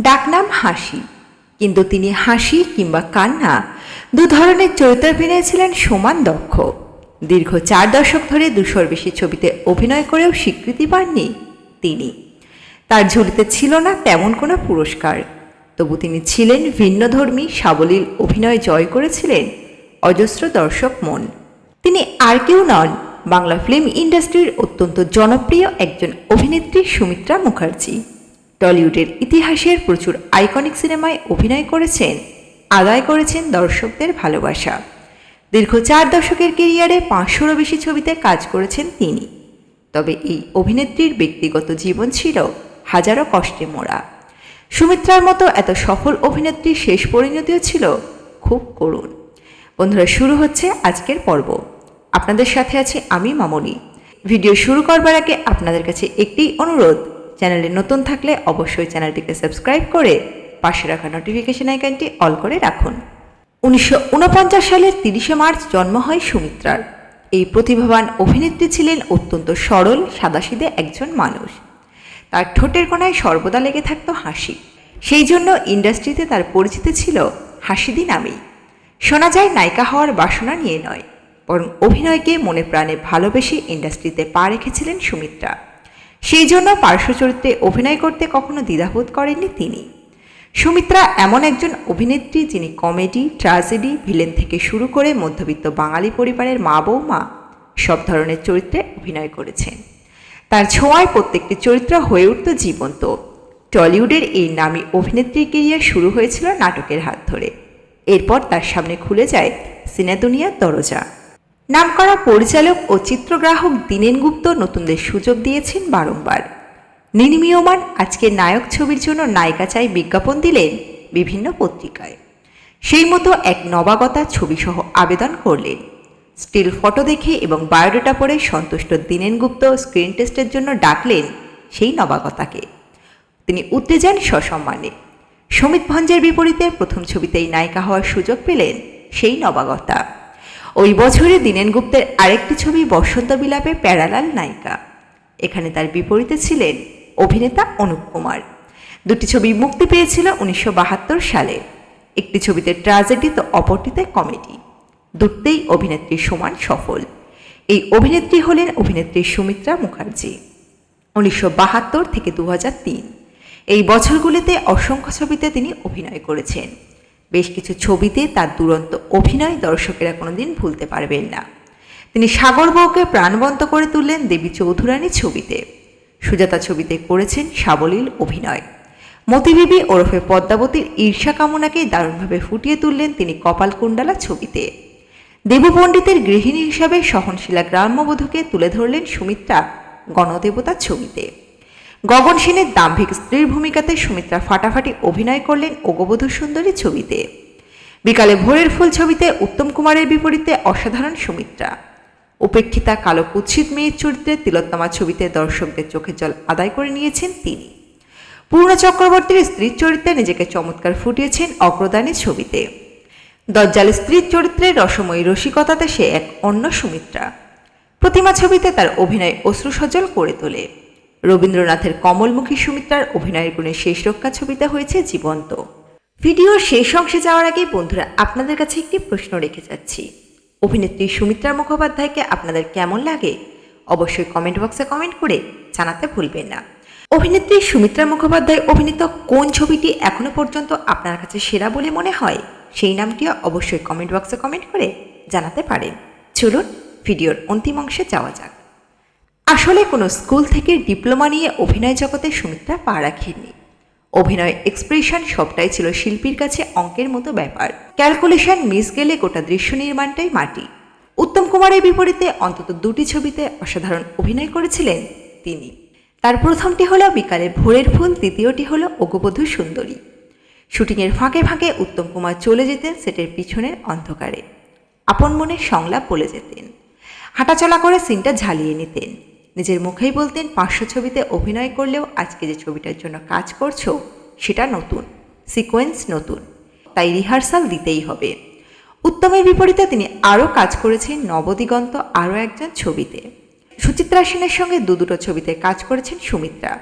ডাকনাম হাসি। কিন্তু তিনি হাসি কিংবা কান্না দু ধরনের চরিত্রাভিনয়ে ছিলেন সমান দক্ষ। দীর্ঘ চার দশক ধরে দুশোর বেশি ছবিতে অভিনয় করেও স্বীকৃতি পাননি তিনি। তার ঝুলিতে ছিল না তেমন কোনো পুরস্কার। তবু তিনি ছিলেন ভিন্নধর্মী, সাবলীল অভিনয় জয় করেছিলেন অজস্র দর্শক মন। তিনি আর কেউ নন, বাংলা ফিল্ম ইন্ডাস্ট্রির অত্যন্ত জনপ্রিয় একজন অভিনেত্রী সুমিত্রা মুখার্জি। টলিউডের ইতিহাসের প্রচুর আইকনিক সিনেমায় অভিনয় করেছেন, আদায় করেছেন দর্শকদের ভালোবাসা। দীর্ঘ চার দশকের কেরিয়ারে পাঁচশোরও বেশি ছবিতে কাজ করেছেন তিনি। তবে এই অভিনেত্রীর ব্যক্তিগত জীবন ছিল হাজারো কষ্টে মোড়া। সুমিত্রার মতো এত সফল অভিনেত্রীর শেষ পরিণতিও ছিল খুব করুণ। বন্ধুরা, শুরু হচ্ছে আজকের পর্ব। আপনাদের সাথে আছি আমি মামনি। ভিডিও শুরু করবার আগে আপনাদের কাছে একটি অনুরোধ। চ্যানেলে নতুন থাকলে অবশ্যই চ্যানেলটিকে সাবস্ক্রাইব করে পাশে রাখা নোটিফিকেশন আইকনটি অল করে রাখুন। উনিশশো ঊনপঞ্চাশ সালের তিরিশে মার্চ জন্ম হয় সুমিত্রার। এই প্রতিভাবান অভিনেত্রী ছিলেন অত্যন্ত সরল, সাদাসিধে একজন মানুষ। তার ঠোঁটের কোনায় সর্বদা লেগে থাকত হাসি। সেই জন্য ইন্ডাস্ট্রিতে তার পরিচিতি ছিল হাসিদি নামেই। শোনা যায়, নায়িকা হওয়ার বাসনা নিয়ে নয়, বরং অভিনয়কে মনে প্রাণে ভালোবেসে ইন্ডাস্ট্রিতে পা রেখেছিলেন সুমিত্রা। সেই জন্য পার্শ্ব চরিত্রে অভিনয় করতে কখনো দ্বিধাবোধ করেননি তিনি। সুমিত্রা এমন একজন অভিনেত্রী যিনি কমেডি, ট্র্যাজেডি, ভিলেন থেকে শুরু করে মধ্যবিত্ত বাঙালি পরিবারের মা বৌমা সব ধরনের চরিত্রে অভিনয় করেছেন। তার ছোঁয়ায় প্রত্যেকটি চরিত্র হয়ে উঠত জীবন্ত। টলিউডের এই নামী অভিনেত্রী কেরিয়ার শুরু হয়েছিল নাটকের হাত ধরে। এরপর তার সামনে খুলে যায় সিনেদুনিয়ার দরজা। নামকরা পরিচালক ও চিত্রগ্রাহক দীনেন গুপ্ত নতুনদের সুযোগ দিয়েছেন বারংবার। নির্মীয়মান আজকে নায়ক ছবির জন্য নায়িকা চাই বিজ্ঞাপন দিলেন বিভিন্ন পত্রিকায়। সেই মতো এক নবাগতা ছবিসহ আবেদন করলেন। স্টিল ফটো দেখে এবং বায়োডেটা পড়ে সন্তুষ্ট দীনেন গুপ্ত স্ক্রিন টেস্টের জন্য ডাকলেন সেই নবাগতাকে। তিনি উঠতে যান সসম্মানে। সমিত ভঞ্জের বিপরীতে প্রথম ছবিতেই নায়িকা হওয়ার সুযোগ পেলেন সেই নবাগতা। ওই বছরে দীনেন গুপ্তের আরেকটি ছবি বসন্ত বিলাপে প্যারালাল নায়িকা। এখানে তার বিপরীতে ছিলেন অভিনেতা অনুপ কুমার। দুটি ছবি মুক্তি পেয়েছিল উনিশশো বাহাত্তর সালে। একটি ছবিতে ট্র্যাজেডি তো অপরটিতে কমেডি। দুটেই অভিনেত্রী সমান সফল। এই অভিনেত্রী হলেন অভিনেত্রী সুমিত্রা মুখার্জি। উনিশশো বাহাত্তর থেকে দু এই বছরগুলিতে অসংখ্য ছবিতে তিনি অভিনয় করেছেন। বেশ কিছু ছবিতে তার দুরন্ত অভিনয় দর্শকেরা কোনোদিন ভুলতে পারবেন না। তিনি সাগর বউকে প্রাণবন্ত করে তুললেন দেবী চৌধুরানী ছবিতে। সুজাতা ছবিতে করেছেন সাবলীল অভিনয়। মতিবিবি ওরফে পদ্মাবতীর ঈর্ষা কামনাকে দারুণভাবে ফুটিয়ে তুললেন তিনি কপালকুণ্ডলা ছবিতে। দেবু পণ্ডিতের গৃহিণী হিসাবে সহনশীলা গ্রাম্যবধূকে তুলে ধরলেন সুমিত্রা গণদেবতা ছবিতে। গগন সেনের দাম্ভিক স্ত্রীর ভূমিকাতে সুমিত্রা ফাটাফাটি অভিনয় করলেন ওগবধূ সুন্দরী ছবিতে। বিকালে ভোরের ফুল ছবিতে উত্তম কুমারের বিপরীতে অসাধারণ সুমিত্রা। উপেক্ষিতা কালো কুৎসিত মেয়ের চরিত্রে তিলোত্তমা ছবিতে দর্শকদের চোখের জল আদায় করে নিয়েছেন তিনি। পূর্ণ চক্রবর্তীর স্ত্রীর চরিত্রে নিজেকে চমৎকার ফুটিয়েছেন অগ্রদানী ছবিতে। দজ্জাল স্ত্রীর চরিত্রে রসময়ী রসিকতাতে সে এক অন্য সুমিত্রা। প্রতিমা ছবিতে তার অভিনয় অশ্রুসজ্জল করে তোলে। রবীন্দ্রনাথের কমলমুখী সুমিত্রার অভিনয়ের গুণে শেষ রক্ষা ছবিতে হয়েছে জীবন্ত। ভিডিওর শেষ অংশে যাওয়ার আগে বন্ধুরা, আপনাদের কাছে একটি প্রশ্ন রেখে যাচ্ছি। অভিনেত্রী সুমিত্রা মুখোপাধ্যায়কে আপনাদের কেমন লাগে? অবশ্যই কমেন্ট বক্সে কমেন্ট করে জানাতে ভুলবেন না। অভিনেত্রী সুমিত্রা মুখোপাধ্যায় অভিনীত কোন ছবিটি এখনও পর্যন্ত আপনার কাছে সেরা বলে মনে হয়? সেই নামটিও অবশ্যই কমেন্ট বক্সে কমেন্ট করে জানাতে পারেন। চলুন, ভিডিওর অন্তিম অংশে যাওয়া যাক। আসলে কোনো স্কুল থেকে ডিপ্লোমা নিয়ে অভিনয় জগতে সুমিত্রা পা রাখেননি। অভিনয় এক্সপ্রেশন সবটাই ছিল শিল্পীর কাছে অঙ্কের মতো ব্যাপার। ক্যালকুলেশন মিস গেলে গোটা দৃশ্য নির্মাণটাই মাটি। উত্তম কুমারের বিপরীতে অন্তত দুটি ছবিতে অসাধারণ অভিনয় করেছিলেন তিনি। তার প্রথমটি হলো বিকালে ভোরের ফুল, দ্বিতীয়টি হলো অগবধূ সুন্দরী। শুটিংয়ের ফাঁকে ফাঁকে উত্তম কুমার চলে যেতেন সেটের পিছনের অন্ধকারে। আপন মনে সংলাপ বলে যেতেন। হাঁটাচলা করে সিনটা ঝালিয়ে নিতেন। নিজের মুখেই বলতেন, পাঁচশো ছবিতে অভিনয় করলেও আজকে যে ছবিটার জন্য কাজ করছ, সেটা নতুন, সিকোয়েন্স নতুন, তাই রিহার্সাল দিতেই হবে। উত্তমের বিপরীতে তিনি আরও কাজ করেছেন নবদিগন্ত আরও একজন ছবিতে। সুচিত্রা সেনের সঙ্গে দু দুটো ছবিতে কাজ করেছেন সুমিত্রা।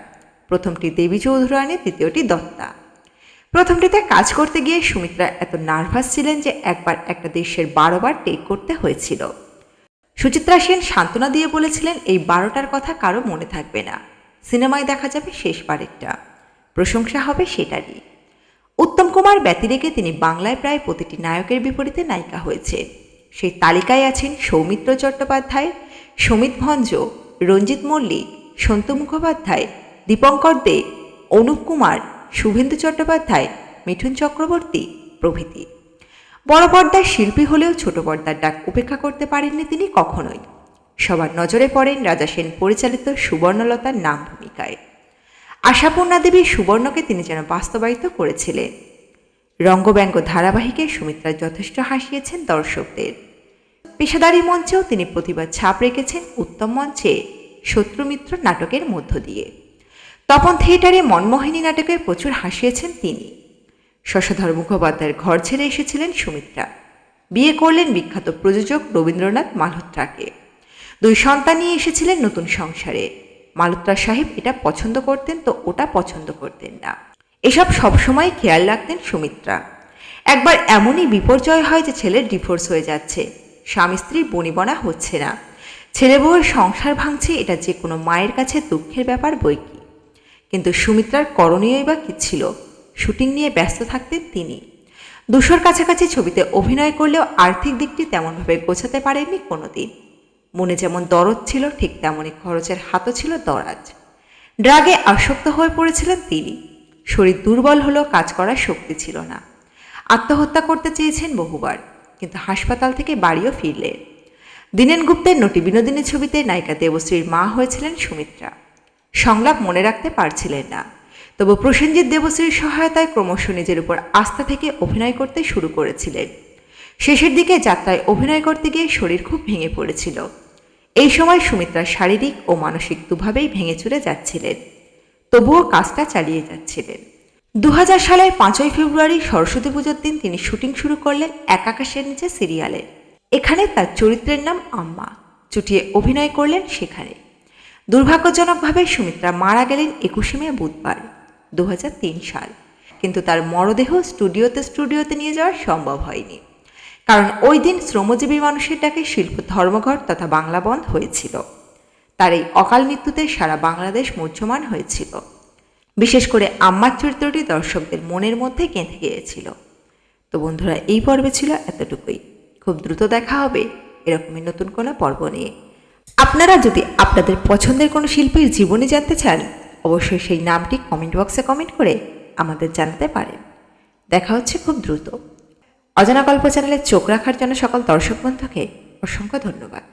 প্রথমটি দেবী চৌধুরানী, দ্বিতীয়টি দত্তা। প্রথমটিতে কাজ করতে গিয়ে সুমিত্রা এত নার্ভাস ছিলেন যে একবার একটা দেশের বারোবার টেক করতে হয়েছিল। সুচিত্রা সেন সান্ত্বনা দিয়ে বলেছিলেন, এই বারোটার কথা কারও মনে থাকবে না। সিনেমায় দেখা যাবে শেষবারেরটা। প্রশংসা হবে সেটারই। উত্তম কুমার ব্যতি রেখে তিনি বাংলায় প্রায় প্রতিটি নায়কের বিপরীতে নায়িকা হয়েছে। সেই তালিকায় আছেন সৌমিত্র চট্টোপাধ্যায়, সমিত ভঞ্জ, রঞ্জিত মল্লিক, সন্তু মুখোপাধ্যায়, দীপঙ্কর দে, অনুপ কুমার, শুভেন্দু চট্টোপাধ্যায়, মিঠুন চক্রবর্তী প্রভৃতি। বড় পর্দার শিল্পী হলেও ছোট পর্দার ডাক উপেক্ষা করতে পারেননি তিনি কখনোই। সবার নজরে পড়েন রাজা সেন পরিচালিত সুবর্ণলতার নাম ভূমিকায়। আশাপূর্ণা দেবী সুবর্ণকে তিনি যেন বাস্তবায়িত করেছিলেন। রঙ্গব্যঙ্গ ধারাবাহিকে সুমিত্রা যথেষ্ট হাসিয়েছেন দর্শকদের। পেশাদারি মঞ্চেও তিনি প্রতিবাদ ছাপ রেখেছেন উত্তম মঞ্চে শত্রুমিত্র নাটকের মধ্য দিয়ে। তপন থিয়েটারে মনমোহিনী নাটকে প্রচুর হাসিয়েছেন তিনি। শশধর মুখোপাধ্যায়ের ঘর ছেড়ে এসেছিলেন সুমিত্রা। বিয়ে করলেন বিখ্যাত প্রযোজক রবীন্দ্রনাথ মালহোত্রাকে। দুই সন্তান নিয়ে এসেছিলেন নতুন সংসারে। মালহোত্রা সাহেব এটা পছন্দ করতেন তো ওটা পছন্দ করতেন না। এসব সবসময় খেয়াল রাখতেন সুমিত্রা। একবার এমনই বিপর্যয় হয় যে ছেলের ডিভোর্স হয়ে যাচ্ছে। স্বামী স্ত্রী বনিবনা হচ্ছে না। ছেলে বউয়ের সংসার ভাঙছে, এটা যে কোনো মায়ের কাছে দুঃখের ব্যাপার বই কি? কিন্তু সুমিত্রার করণীয়ই বা কী ছিল? শুটিং নিয়ে ব্যস্ত থাকতেন তিনি। দুশোর কাছাকাছি ছবিতে অভিনয় করলেও আর্থিক দিকটি তেমনভাবে গোছাতে পারেননি কোনোদিন। মনে যেমন দরদ ছিল, ঠিক তেমনই খরচের হাতও ছিল দরাজ। ড্রাগে আসক্ত হয়ে পড়েছিলেন তিনি। শরীর দুর্বল হলেও কাজ করার শক্তি ছিল না। আত্মহত্যা করতে চেয়েছেন বহুবার, কিন্তু হাসপাতাল থেকে বাড়িও ফিরলেন। দীনেন গুপ্তের নটি বিনোদিনী ছবিতে নায়িকা দেবশ্রীর মা হয়েছিলেন সুমিত্রা। সংলাপ মনে রাখতে পারছিলেন না। তবু প্রসেনজিৎ দেবশ্রীর সহায়তায় ক্রমশ নিজের উপর আস্থা থেকে অভিনয় করতে শুরু করেছিলেন। শেষের দিকে যাত্রায় অভিনয় করতে গিয়ে শরীর খুব ভেঙে পড়েছিল। এই সময় সুমিত্রা শারীরিক ও মানসিক দুভাবেই ভেঙে চুরে যাচ্ছিলেন। তবুও কাজটা চালিয়ে যাচ্ছিলেন। দু হাজার সালের পাঁচই ফেব্রুয়ারি সরস্বতী পুজোর দিন তিনি শুটিং শুরু করলেন এক আকাশের নিচে সিরিয়ালের এখানে তার চরিত্রের নাম আম্মা। চুটিয়ে অভিনয় করলেন সেখানে। দুর্ভাগ্যজনকভাবে সুমিত্রা মারা গেলেন একুশে মে বুধবার। দু হাজার তিন সাল। কিন্তু তার মরদেহ স্টুডিওতে স্টুডিওতে নিয়ে যাওয়া সম্ভব হয়নি। কারণ ওই দিন শ্রমজীবী মানুষের ডাকে শিল্প ধর্মঘট তথা বাংলা বন্ধ হয়েছিল। তার এই অকাল মৃত্যুতে সারা বাংলাদেশ মুহ্যমান হয়েছিল। বিশেষ করে আম্মার চরিত্রটি দর্শকদের মনের মধ্যে গেঁথে গিয়েছিল। তো বন্ধুরা, এই পর্বে ছিল এতটুকুই। খুব দ্রুত দেখা হবে এরকমই নতুন কোনো পর্ব নিয়ে। আপনারা যদি আপনাদের পছন্দের কোনো শিল্পীর জীবনী জানতে চান অবশ্যই সেই নামটি কমেন্ট বক্সে কমেন্ট করে আমাদের জানাতে পারেন। দেখা হচ্ছে খুব দ্রুত। অজানা গল্প চ্যানেলে চোখ রাখার জন্য সকল দর্শক বন্ধুকে অসংখ্য ধন্যবাদ।